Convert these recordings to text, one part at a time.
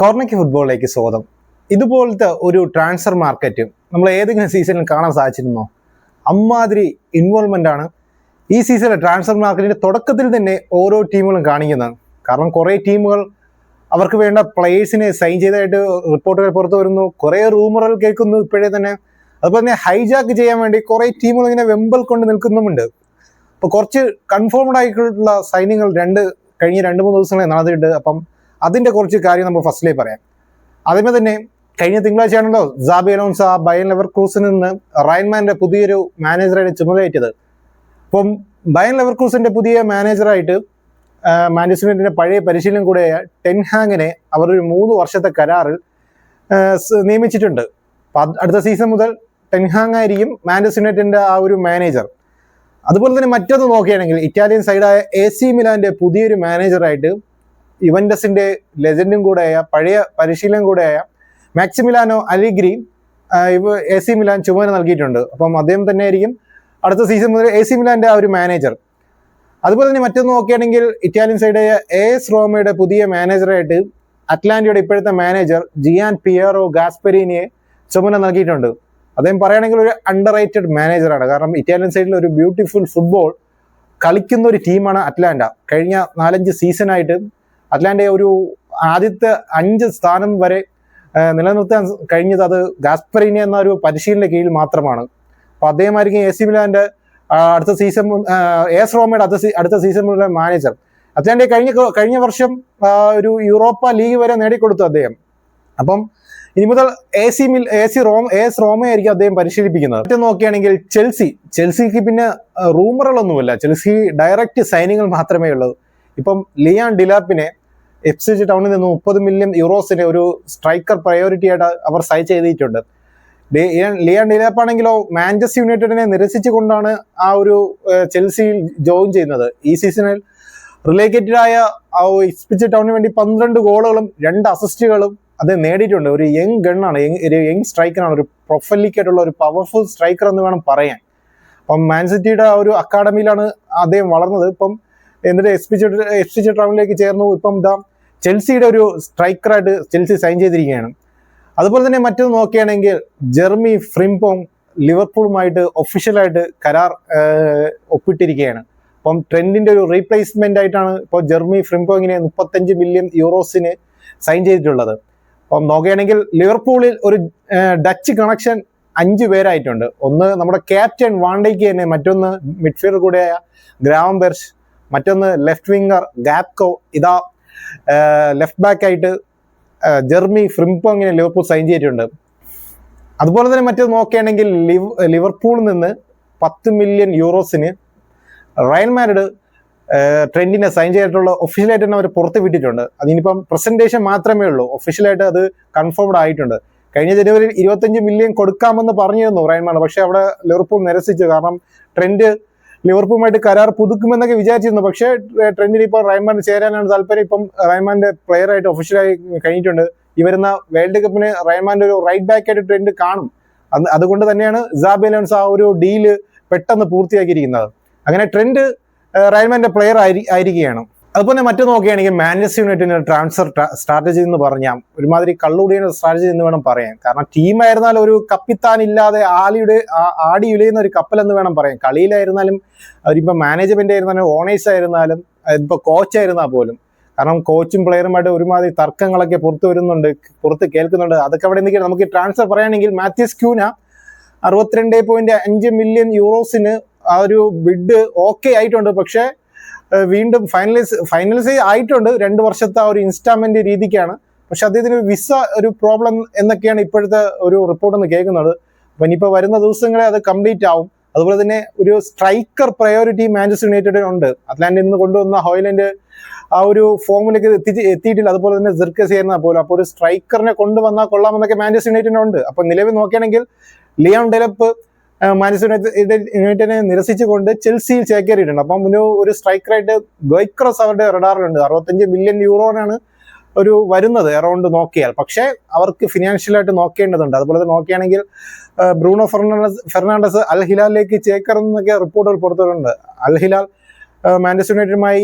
കോർണയ്ക്ക് ഫുട്ബോളിലേക്ക് സ്വാഗതം. ഇതുപോലത്തെ ഒരു ട്രാൻസ്ഫർ മാർക്കറ്റ് നമ്മൾ ഏതെങ്കിലും സീസണിൽ കാണാൻ സാധിച്ചിരുന്നോ? അമ്മാതിരി ഇൻവോൾവ്മെന്റ് ആണ് ഈ സീസണിലെ ട്രാൻസ്ഫർ മാർക്കറ്റിന്റെ തുടക്കത്തിൽ തന്നെ ഓരോ ടീമുകളും കാണിക്കുന്നത്. കാരണം കുറേ ടീമുകൾ അവർക്ക് വേണ്ട പ്ലേയേഴ്സിനെ സൈൻ ചെയ്തതായിട്ട് റിപ്പോർട്ടുകൾ പുറത്തു വരുന്നു. കുറേ റൂമറുകൾ കേൾക്കുന്നു ഇപ്പോഴേ തന്നെ. അതുപോലെ തന്നെ ഹൈജാക്ക് ചെയ്യാൻ വേണ്ടി കുറേ ടീമുകൾ ഇങ്ങനെ വെമ്പൽ കൊണ്ട് നിൽക്കുന്നുമുണ്ട്. അപ്പോൾ കുറച്ച് കൺഫേംഡ് ആയിട്ടുള്ള സൈനിങ്ങൾ രണ്ട് കഴിഞ്ഞ രണ്ട് മൂന്ന് ദിവസങ്ങളെ നടന്നിട്ടുണ്ട്. അപ്പം അതിന്റെ കുറച്ച് കാര്യം നമ്മൾ ഫസ്റ്റിലേ പറയാം. ആദ്യമേ തന്നെ കഴിഞ്ഞ തിങ്കളാഴ്ചയാണല്ലോ സാബി അലോൺസ ബയൻ ലെവർ ക്രൂസിൽ നിന്ന് റയൻമാന്റെ പുതിയൊരു മാനേജറായിട്ട് ചുമതലയേറ്റത്. അപ്പം ബയൻ ലെവർ ക്രൂസിന്റെ പുതിയ മാനേജറായിട്ട് മാനേജ്മെന്റിന്റെ പഴയ പരിശീലനം കൂടെയായ ടെൻഹാങ്ങിനെ അവർ ഒരു മൂന്ന് വർഷത്തെ കരാറിൽ നിയമിച്ചിട്ടുണ്ട്. അപ്പം അടുത്ത സീസൺ മുതൽ ടെൻഹാങ് ആയിരിക്കും മാഞ്ചസ്റ്റർ യുണൈറ്റഡിന്റെ ആ ഒരു മാനേജർ അതുപോലെ തന്നെ മറ്റൊന്ന് നോക്കുകയാണെങ്കിൽ ഇറ്റാലിയൻ സൈഡായ എ സി മിലാന്റെ പുതിയൊരു മാനേജറായിട്ട് ഇവന്റസിന്റെ ലെജൻഡും കൂടെയായ പഴയ പരിശീലനം കൂടെയായ Massimiliano Allegri A C Milan ചുമതല നൽകിയിട്ടുണ്ട്. അപ്പം അദ്ദേഹം തന്നെ ആയിരിക്കും അടുത്ത സീസൺ മുതൽ എ സി മിലാന്റെ ആ ഒരു മാനേജർ അതുപോലെ തന്നെ മറ്റൊന്ന് നോക്കുകയാണെങ്കിൽ ഇറ്റാലിയൻ സൈഡായ എ എസ് റോമയുടെ പുതിയ മാനേജറായിട്ട് അറ്റ്ലാന്റയുടെ ഇപ്പോഴത്തെ മാനേജർ ജിയാൻ പിയറോ ഗാസ്പെരീനിയെ ചുമതല നൽകിയിട്ടുണ്ട്. അദ്ദേഹം പറയുകയാണെങ്കിൽ ഒരു അണ്ടർ റേറ്റഡ് മാനേജറാണ് കാരണം ഇറ്റാലിയൻ സൈഡിൽ ഒരു ബ്യൂട്ടിഫുൾ ഫുട്ബോൾ കളിക്കുന്ന ഒരു ടീമാണ് അറ്റ്ലാന്റ. കഴിഞ്ഞ നാലഞ്ച് സീസണായിട്ട് അറ്റ്ലാന്റയെ ഒരു ആദ്യത്തെ അഞ്ച് സ്ഥാനം വരെ നിലനിർത്താൻ കഴിഞ്ഞത് അത് ഗാസ്പറിനി എന്ന ഒരു പരിശീലന കീഴിൽ മാത്രമാണ്. അപ്പൊ അദ്ദേഹമായിരിക്കും എ സി മിലാന്റെ അടുത്ത സീസൺ എസ് റോമയുടെ അടുത്ത അടുത്ത മുതൽ മാനേജർ. അറ്റ്ലാന്റയെ കഴിഞ്ഞ കഴിഞ്ഞ വർഷം ഒരു യൂറോപ്പ ലീഗ് വരെ നേടിക്കൊടുത്തു അദ്ദേഹം. അപ്പം ഇനി മുതൽ A C mill A C Rome A S റോമയായിരിക്കും അദ്ദേഹം പരിശീലിപ്പിക്കുന്നത്. മറ്റു നോക്കുകയാണെങ്കിൽ ചെൽസി ചെൽസിക്ക് പിന്നെ റൂമറുകളൊന്നുമില്ല. ചെൽസി ഡയറക്റ്റ് സൈനിങ്ങൾ മാത്രമേ ഉള്ളൂ. ഇപ്പം ലിയാൻ ഡിലാപ്പിനെ എഫ് സി ജി ടൗണിൽ നിന്ന് മുപ്പത് മില്യൺ യൂറോസിന് ഒരു സ്ട്രൈക്കർ പ്രയോറിറ്റി ആയിട്ട് അവർ സൈ ചെയ്തിട്ടുണ്ട്. ലിയാൻ ഡിലാപ്പാണെങ്കിലോ മാഞ്ചസ്റ്റർ യുണൈറ്റഡിനെ നിരസിച്ചുകൊണ്ടാണ് ആ ഒരു ചെൽസിയിൽ ജോയിൻ ചെയ്യുന്നത്. ഈ സീസണിൽ റിലേറ്റഡ് ആയ ഇസ്പിച്ച് ടൗണിന് വേണ്ടി പന്ത്രണ്ട് ഗോളുകളും രണ്ട് അസിസ്റ്റുകളും അത് നേടിയിട്ടുണ്ട്. ഒരു യങ് ഗണ്ണാണ് ഒരു യങ് സ്ട്രൈക്കറാണ് ഒരു പ്രൊഫലിക്കായിട്ടുള്ള ഒരു പവർഫുൾ സ്ട്രൈക്കർ എന്ന് വേണം പറയാൻ. അപ്പം മാൻസിറ്റിയുടെ ആ ഒരു അക്കാഡമിയിലാണ് അദ്ദേഹം വളർന്നത്. ഇപ്പം എന്നിട്ട് എസ് പി എസ് പി ചെ ടൗണിലേക്ക് ചേർന്നു. ഇപ്പം ഇതാ ചെൽസിയുടെ ഒരു സ്ട്രൈക്കറായിട്ട് ചെൽസി സൈൻ ചെയ്തിരിക്കുകയാണ്. അതുപോലെ തന്നെ മറ്റൊന്ന് നോക്കുകയാണെങ്കിൽ ജെർമി ഫ്രിംപോങ് ലിവർപൂളുമായിട്ട് ഒഫീഷ്യലായിട്ട് കരാർ ഒപ്പിട്ടിരിക്കുകയാണ്. അപ്പം ട്രെൻഡിന്റെ ഒരു റീപ്ലേസ്മെന്റ് ആയിട്ടാണ് ഇപ്പോൾ ജെർമി ഫ്രിംപോങ്ങിനെ മുപ്പത്തഞ്ച് മില്യൺ യൂറോസിന് സൈൻ ചെയ്തിട്ടുള്ളത്. അപ്പം നോക്കുകയാണെങ്കിൽ ലിവർപൂളിൽ ഒരു ഡച്ച് കണക്ഷൻ അഞ്ച് പേരായിട്ടുണ്ട്. ഒന്ന് നമ്മുടെ ക്യാപ്റ്റൻ വാണ്ടയ്ക്ക് തന്നെ മറ്റൊന്ന് മിഡ്ഫീൽഡർ കൂടെയായ ഗ്രാവംബെർഷ് മറ്റൊന്ന് ലെഫ്റ്റ് വിംഗർ ഗാപ്കോ ഇതാ ലെഫ്റ്റ് ബാക്ക് ആയിട്ട് ആ, ജെർമി ഫ്രിംപോങ്ങിനെ ലിവർപൂൾ സൈൻ ചെയ്തിട്ടുണ്ട്. അതുപോലെ തന്നെ മറ്റേത് നോക്കുകയാണെങ്കിൽ ലിവ് ലിവർപൂളിൽ നിന്ന് പത്ത് മില്യൺ യൂറോസിന് റയൽ മാരിഡ് ട്രെൻഡിനെ സൈൻ ചെയ്തിട്ടുള്ള ഒഫീഷ്യലായിട്ട് തന്നെ അവർ പുറത്ത് വിട്ടിട്ടുണ്ട്. അതിനിപ്പം പ്രസന്റേഷൻ മാത്രമേ ഉള്ളൂ. ഒഫീഷ്യലായിട്ട് അത് കൺഫേംഡ് ആയിട്ടുണ്ട്. കഴിഞ്ഞ ജനുവരിയിൽ ഇരുപത്തഞ്ച് മില്യൺ കൊടുക്കാമെന്ന് പറഞ്ഞിരുന്നു റയൽ പക്ഷെ അവിടെ ലിവർപൂൾ നിരസിച്ചു. കാരണം ട്രെൻഡ് ലിവർപൂളുമായിട്ട് കരാർ പുതുക്കുമെന്നൊക്കെ വിചാരിച്ചിരുന്നു. പക്ഷേ ട്രെൻഡിന് ഇപ്പോൾ റയൽമാൻ ചേരാനാണ് താല്പര്യം. ഇപ്പം റയൽമാന്റെ പ്ലെയറായിട്ട് ഒഫീഷ്യലായി കഴിഞ്ഞിട്ടുണ്ട്. ഈ വരുന്ന വേൾഡ് കപ്പിന് റയൽമാന്റെ ഒരു റൈറ്റ് ബാക്ക് ആയിട്ട് ട്രെൻഡ് കാണും. അത് അതുകൊണ്ട് തന്നെയാണ് ഇസാബെലൻസ് ആ ഒരു ഡീൽ പെട്ടെന്ന് പൂർത്തിയാക്കിയിരിക്കുന്നത്. അങ്ങനെ ട്രെൻഡ് റയൽമാന്റെ പ്ലെയർ ആയി ആയിരിക്കുകയാണ്. അതുപോലെ മറ്റു നോക്കുകയാണെങ്കിൽ മാഞ്ചസ്റ്റർ യുണൈറ്റഡിന്റെ ട്രാൻസ്ഫർ സ്ട്രാറ്റജി എന്ന് പറഞ്ഞാൽ ഒരുമാതിരി കള്ളുടിയുടെ സ്ട്രാറ്റജി എന്ന് വേണം പറയാൻ. കാരണം ടീമായിരുന്നാലും ഒരു കപ്പിത്താനില്ലാതെ ആലിയുടെ ആടി ഉലയുന്ന ഒരു കപ്പൽ എന്ന് വേണം പറയാൻ. കളിയിലായിരുന്നാലും അവരിപ്പോ മാനേജ്മെന്റ് ആയിരുന്നാലും ഓണേഴ്സ് ആയിരുന്നാലും ഇപ്പൊ കോച്ചായിരുന്നാൽ പോലും. കാരണം കോച്ചും പ്ലെയറുമായിട്ട് ഒരുമാതിരി തർക്കങ്ങളൊക്കെ പുറത്തു വരുന്നുണ്ട് പുറത്ത് കേൾക്കുന്നുണ്ട്. അതൊക്കെ അവിടെ നിൽക്കണം നമുക്ക് ട്രാൻസ്ഫർ പറയുകയാണെങ്കിൽ മാത്യൂസ് ക്യൂന അറുപത്തിരണ്ട് പോയിന്റ് അഞ്ച് മില്യൺ യൂറോസിന് ആ ഒരു ബിഡ് ഓക്കെ ആയിട്ടുണ്ട്. പക്ഷേ വീണ്ടും ഫൈനലൈസ് ഫൈനലൈസ് ആയിട്ടുണ്ട്. രണ്ട് വർഷത്തെ ആ ഒരു ഇൻസ്റ്റാൾമെന്റ് രീതിക്കാണ്. പക്ഷെ അദ്ദേഹത്തിന് വിസ ഒരു പ്രോബ്ലം എന്നൊക്കെയാണ് ഇപ്പോഴത്തെ ഒരു റിപ്പോർട്ട് എന്ന് കേൾക്കുന്നത്. അപ്പൊ ഇനിയിപ്പോ വരുന്ന ദിവസങ്ങളെ അത് കംപ്ലീറ്റ് ആവും. അതുപോലെ തന്നെ ഒരു സ്ട്രൈക്കർ പ്രയോറിറ്റി മാഞ്ചസ്റ്റർ യുണൈറ്റഡിന് ഉണ്ട്. അറ്റ്ലാന്റിൽ നിന്ന് കൊണ്ടുവന്ന ഹോയ്ലൻഡ് ആ ഒരു ഫോമിലേക്ക് എത്തി എത്തിയിട്ടില്ല. അതുപോലെ തന്നെ സിർക്കസ് ചെയ്യുന്ന പോലും. അപ്പോൾ ഒരു സ്ട്രൈക്കറിനെ കൊണ്ടുവന്നാൽ കൊള്ളാമെന്നൊക്കെ മാഞ്ചസ്റ്റർ യുണൈറ്റഡിന് ഉണ്ട്. അപ്പൊ നിലവിൽ നോക്കുകയാണെങ്കിൽ ലിയോൺ ഡെലപ്പ് യുണൈറ്റഡ് യുണൈറ്റഡിനെ നിരസിച്ചുകൊണ്ട് ചെൽസിയിൽ ചേക്കേറിയിട്ടുണ്ട്. അപ്പം ഒരു ഒരു സ്ട്രൈക്കറായിട്ട് ഗോയ്ക്രോസ് അവരുടെ റഡാറിലുണ്ട്. അറുപത്തഞ്ച് മില്യൺ യൂറോനാണ് ഒരു വരുന്നത് എറൗണ്ട് നോക്കിയാൽ. പക്ഷേ അവർക്ക് ഫിനാൻഷ്യലായിട്ട് നോക്കേണ്ടതുണ്ട്. അതുപോലെ തന്നെ നോക്കുകയാണെങ്കിൽ ബ്രൂണോ ഫെർണാണ്ടസ് ഫെർണാണ്ടസ് അൽ ഹിലാലിലേക്ക് ചേക്കറെന്നൊക്കെ റിപ്പോർട്ടുകൾ പുറത്തുണ്ട് അൽ ഹിലാൽ മാഞ്ചസ്റ്റർ യുണൈറ്റഡുമായി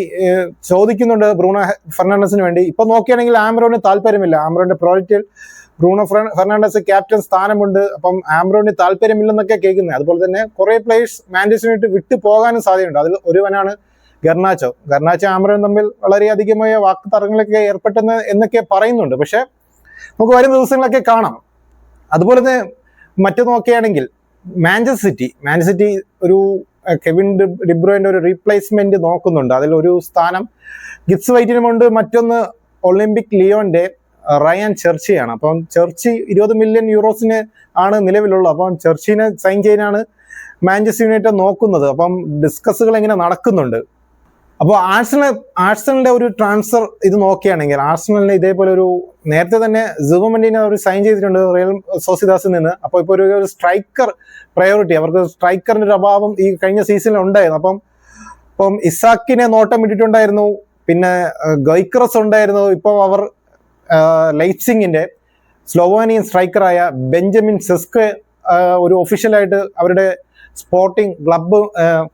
ചോദിക്കുന്നുണ്ട് ബ്രൂണോ ഫെർണാണ്ടസിന് വേണ്ടി. ഇപ്പൊ നോക്കുകയാണെങ്കിൽ ആമറോന് താല്പര്യമില്ല. ആമറോന്റെ പ്രോജക്റ്റിൽ ബ്രൂണോ ഫെർ- ഫെർണാണ്ടസ് ക്യാപ്റ്റൻ സ്ഥാനമുണ്ട്. അപ്പം ആംബ്രോണി താല്പര്യമില്ലെന്നൊക്കെ കേൾക്കുന്നത് അതുപോലെ തന്നെ കുറെ പ്ലേയേഴ്സ് മാൻഡിസിനായിട്ട് വിട്ടു പോകാനും സാധ്യതയുണ്ട്. അതിൽ ഒരുവനാണ് ഗർണാച്ചോ. ഗർണാച്ചോ ആംബ്രോൺ തമ്മിൽ വളരെയധികമായ വാക്ക് തർക്കങ്ങളൊക്കെ ഏർപ്പെട്ടെന്ന് എന്നൊക്കെ പറയുന്നുണ്ട്. പക്ഷെ നമുക്ക് വരും ദിവസങ്ങളൊക്കെ കാണാം. അതുപോലെ തന്നെ മറ്റു നോക്കുകയാണെങ്കിൽ മാഞ്ചസ്റ്റർ സിറ്റി. മാഞ്ചസ്റ്റർ സിറ്റി ഒരു കെവിൻ ഡിബ്രോയിന്റെ ഒരു റീപ്ലേസ്മെന്റ് നോക്കുന്നുണ്ട്. അതിൽ ഒരു സ്ഥാനം ഗിറ്റ്സ് വൈറ്റിനുമുണ്ട്. മറ്റൊന്ന് ഒളിമ്പിക് ലിയോന്റെ റയാൻ ചെർച്ചിയാണ്. അപ്പം ചെർച്ചി ഇരുപത് മില്യൺ യൂറോസിന് ആണ് നിലവിലുള്ളത്. അപ്പം ചെർച്ചിനെ സൈൻ ചെയ്യാനാണ് മാഞ്ചസ്റ്റർ യുണൈറ്റഡ് നോക്കുന്നത്. അപ്പം ഡിസ്കസുകൾ എങ്ങനെ നടക്കുന്നുണ്ട്. അപ്പോൾ ആഴ്സണൽ ആഴ്സണലിന്റെ ഒരു ട്രാൻസ്ഫർ ഇത് നോക്കുകയാണെങ്കിൽ ആഴ്സണലിന് ഇതേപോലെ ഒരു നേരത്തെ തന്നെ ജുവമെന്റിനെ അവർ സൈൻ ചെയ്തിട്ടുണ്ട് റിയൽ സോസിദാസിൽ നിന്ന്. അപ്പോൾ ഇപ്പോൾ ഒരു ഒരു സ്ട്രൈക്കർ പ്രയോറിറ്റി അവർക്ക് സ്ട്രൈക്കറിന്റെ ഒരു അഭാവം ഈ കഴിഞ്ഞ സീസണിൽ ഉണ്ടായിരുന്നു. അപ്പം ഇപ്പം ഇസാക്കിനെ നോട്ടം ഇട്ടിട്ടുണ്ടായിരുന്നു. പിന്നെ ഗൈക്രസ് ഉണ്ടായിരുന്നു. ഇപ്പോൾ അവർ ലൈറ്റ്സിങ്ങിന്റെ സ്ലോവാനിയൻ സ്ട്രൈക്കറായ ബെഞ്ചമിൻ സെസ്ക് ഒരു ഒഫീഷ്യലായിട്ട് അവരുടെ സ്പോർട്ടിംഗ് ക്ലബ്ബ്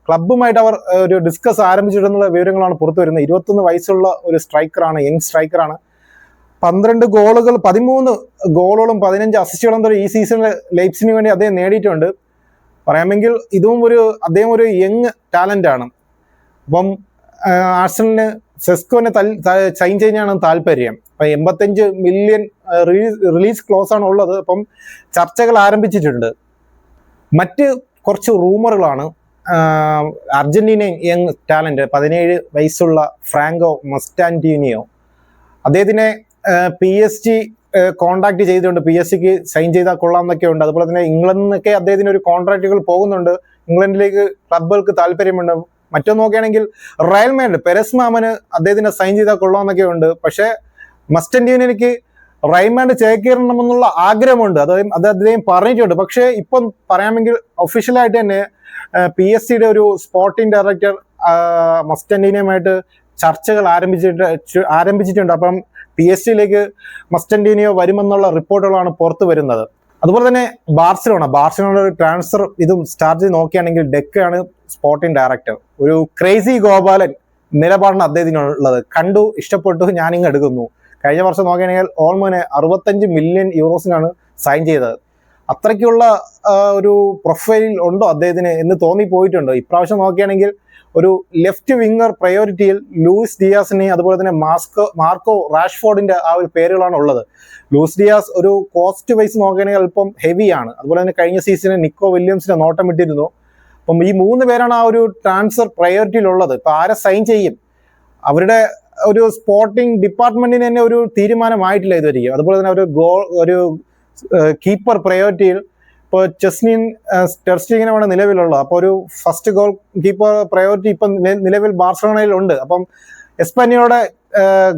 ക്ലബ്ബുമായിട്ട് അവർ ഒരു ഡിസ്കസ് ആരംഭിച്ചിട്ടുള്ള വിവരങ്ങളാണ് പുറത്തു വരുന്നത്. ഇരുപത്തൊന്ന് വയസ്സുള്ള ഒരു സ്ട്രൈക്കറാണ് യങ് സ്ട്രൈക്കറാണ്. പന്ത്രണ്ട് ഗോളുകൾ പതിമൂന്ന് ഗോളുകളും പതിനഞ്ച് അസിസ്റ്റുകളും തന്നെ ഈ സീസണിൽ ലൈപ്സിന് വേണ്ടി അദ്ദേഹം നേടിയിട്ടുണ്ട്. പറയാമെങ്കിൽ ഇതും ഒരു അദ്ദേഹം ഒരു യങ് ടാലന്റ് ആണ് അപ്പം ആഴ്സണലിന് സെസ്കോനെ സൈൻ ചെയ്യാനാണ് താല്പര്യം. അപ്പൊ എൺപത്തഞ്ച് മില്യൺ റിലീസ് ക്ലോസ് ആണ് ഉള്ളത്. അപ്പം ചർച്ചകൾ ആരംഭിച്ചിട്ടുണ്ട്. മറ്റ് കുറച്ച് റൂമറുകളാണ് അർജന്റീന യങ് ടാലന്റ് പതിനേഴ് വയസ്സുള്ള ഫ്രാങ്കോ മസ്റ്റാന്റീനിയോ. അദ്ദേഹത്തിനെ പി എസ് ജി കോണ്ടാക്ട് ചെയ്തിട്ടുണ്ട് പി എസ് സിക്ക് സൈൻ ചെയ്താൽ കൊള്ളാം എന്നൊക്കെ ഉണ്ട്. അതുപോലെ തന്നെ ഇംഗ്ലണ്ടിനൊക്കെ അദ്ദേഹത്തിന് ഒരു കോൺട്രാക്റ്റുകൾ പോകുന്നുണ്ട്. ഇംഗ്ലണ്ടിലേക്ക് ക്ലബുകൾക്ക് താല്പര്യമുണ്ട്. മറ്റൊന്ന് നോക്കുകയാണെങ്കിൽ റയൽ മാൻഡ് പെരസ് മാമന് അദ്ദേഹത്തിനെ സൈൻ ചെയ്താൽ കൊള്ളാം എന്നൊക്കെ ഉണ്ട്. പക്ഷേ എനിക്ക് റൈമാൻഡ് ചേക്കേറണമെന്നുള്ള ആഗ്രഹമുണ്ട്. അത് അത് അദ്ദേഹം പറഞ്ഞിട്ടുണ്ട്. പക്ഷേ ഇപ്പം പറയാമെങ്കിൽ ഒഫീഷ്യലായിട്ട് തന്നെ പി എസ് സിയുടെ ഒരു സ്പോർട്ടിംഗ് ഡയറക്ടർ മസ്റ്റന്റീനിയുമായിട്ട് ചർച്ചകൾ ആരംഭിച്ചിട്ട് ആരംഭിച്ചിട്ടുണ്ട്. അപ്പം പി എസ് സിയിലേക്ക് മസ്റ്റന്റീനിയോ വരുമെന്നുള്ള റിപ്പോർട്ടുകളാണ് പുറത്തു വരുന്നത്. അതുപോലെ തന്നെ ബാർസലോണ. ഒരു ട്രാൻസ്ഫർ ഇതും സ്റ്റാർജ് നോക്കുകയാണെങ്കിൽ ഡെക്കാണ് സ്പോർട്ടിംഗ് ഡയറക്ടർ ഒരു ക്രേസി ഗോപാലൻ നിലപാടാണ് അദ്ദേഹത്തിനുള്ളത്. കണ്ടു ഇഷ്ടപ്പെട്ടു ഞാനിങ്ങ് എടുക്കുന്നു. കഴിഞ്ഞ വർഷം നോക്കുകയാണെങ്കിൽ ഓൾമോനെ അറുപത്തഞ്ച് മില്യൺ യൂറോസിനാണ് സൈൻ ചെയ്തത്. അത്രയ്ക്കുള്ള ഒരു പ്രൊഫൈൽ ഉണ്ടോ അദ്ദേഹത്തിന് എന്ന് തോന്നിപ്പോയിട്ടുണ്ട്? ഇപ്രാവശ്യം നോക്കുകയാണെങ്കിൽ ഒരു ലെഫ്റ്റ് വിങ്ങർ പ്രയോറിറ്റിയിൽ ലൂയിസ് ഡിയാസിനെ അതുപോലെ തന്നെ മാസ്കോ മാർക്കോ റാഷ്ഫോർഡിന്റെ ആ ഒരു പേരുകളാണ് ഉള്ളത്. ലൂയിസ് ഡിയാസ് ഒരു കോസ്റ്റ് വൈസ് നോക്കുകയാണെങ്കിൽ അല്പം ഹെവിയാണ് അതുപോലെ തന്നെ കഴിഞ്ഞ സീസണിൽ നിക്കോ വില്യംസിനെ നോട്ടം ഇട്ടിരുന്നു. അപ്പം ഈ മൂന്ന് പേരാണ് ആ ഒരു ട്രാൻസ്ഫർ പ്രയോറിറ്റിയിലുള്ളത് ഇപ്പൊ ആരെ സൈൻ ചെയ്യും? അവരുടെ ഒരു സ്പോർട്ടിംഗ് ഡിപ്പാർട്ട്മെന്റിന് തന്നെ ഒരു തീരുമാനമായിട്ടില്ല ഇതുവരെയും. അതുപോലെ തന്നെ ഒരു ഗോൾ ഒരു കീപ്പർ പ്രയോറിറ്റിയിൽ ഇപ്പോൾ ചെസ്നിൻ ടെർസ്റ്റിങ്ങിനുമാണ് നിലവിലുള്ളത് അപ്പോൾ ഒരു ഫസ്റ്റ് ഗോൾ കീപ്പർ പ്രയോറിറ്റി ഇപ്പം നിലവിൽ ബാർസലോണയിൽ ഉണ്ട്. അപ്പം എസ്പാനിയോടെ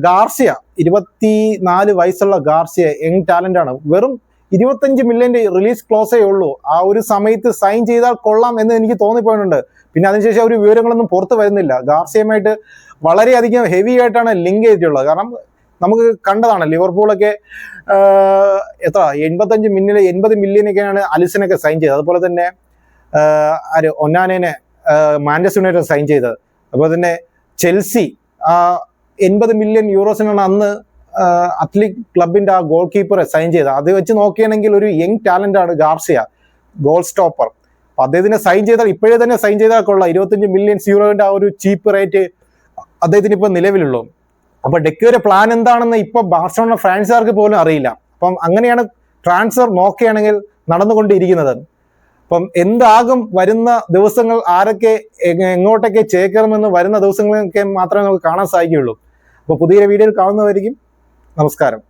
ഗാർസിയ ഇരുപത്തി നാല് വയസ്സുള്ള ഗാർസിയ യങ് ടാലന്റ് ആണ്. വെറും ഇരുപത്തഞ്ച് മില്യന്റെ റിലീസ് ക്ലോസേ ഉള്ളൂ. ആ ഒരു സമയത്ത് സൈൻ ചെയ്താൽ കൊള്ളാം എന്ന് എനിക്ക് തോന്നിപ്പോയിട്ടുണ്ട് പിന്നെ അതിനുശേഷം ഒരു വിവരങ്ങളൊന്നും പുറത്ത് വരുന്നില്ല. ഗാർസിയമായിട്ട് വളരെയധികം ഹെവി ആയിട്ടാണ് ലിങ്ക് ചെയ്തിട്ടുള്ളത്. കാരണം നമുക്ക് കണ്ടതാണ് ലിവർപൂളൊക്കെ എത്ര? എൺപത്തഞ്ച് മില്യൺ എൺപത് മില്യനൊക്കെയാണ് അലിസനൊക്കെ സൈൻ ചെയ്തത്. അതുപോലെ തന്നെ ആര്? ഒന്നാനേനെ മാഞ്ചസ്റ്റർ യുണൈറ്റഡ് സൈൻ ചെയ്തത്. അതുപോലെ തന്നെ ചെൽസി എൺപത് മില്യൺ യൂറോസിനാണ് അന്ന് അത്ലറ്റിക് ക്ലബിന്റെ ആ ഗോൾ കീപ്പറെ സൈൻ ചെയ്തത്. അത് വെച്ച് നോക്കുകയാണെങ്കിൽ ഒരു യങ് ടാലന്റ് ആണ് ഗാർസിയ ഗോൾ സ്റ്റോപ്പർ അപ്പം അദ്ദേഹത്തിനെ സൈൻ ചെയ്താൽ ഇപ്പോഴേ തന്നെ സൈൻ ചെയ്താൽ കൊള്ളാം. ഇരുപത്തഞ്ച് മില്യൺ യൂറോന്റെ ആ ഒരു ചീപ്പ് റേറ്റ് അദ്ദേഹത്തിന് ഇപ്പൊ നിലവിലുള്ളൂ. അപ്പൊ ഡെക്കിയുടെ പ്ലാൻ എന്താണെന്ന് ഇപ്പൊ ബാർസലോണ ഫ്രാൻസുകാർക്ക് പോലും അറിയില്ല. അപ്പം അങ്ങനെയാണ് ട്രാൻസ്ഫർ നോക്കുകയാണെങ്കിൽ നടന്നുകൊണ്ടിരിക്കുന്നത്. അപ്പം എന്താകും വരുന്ന ദിവസങ്ങൾ ആരൊക്കെ എങ്ങോട്ടൊക്കെ ചേക്കറുമെന്ന് വരുന്ന ദിവസങ്ങളൊക്കെ മാത്രമേ നമുക്ക് കാണാൻ സാധിക്കുകയുള്ളൂ. അപ്പോൾ പുതിയ വീഡിയോയിൽ കാണുന്നതായിരിക്കും നമസ്കാരം.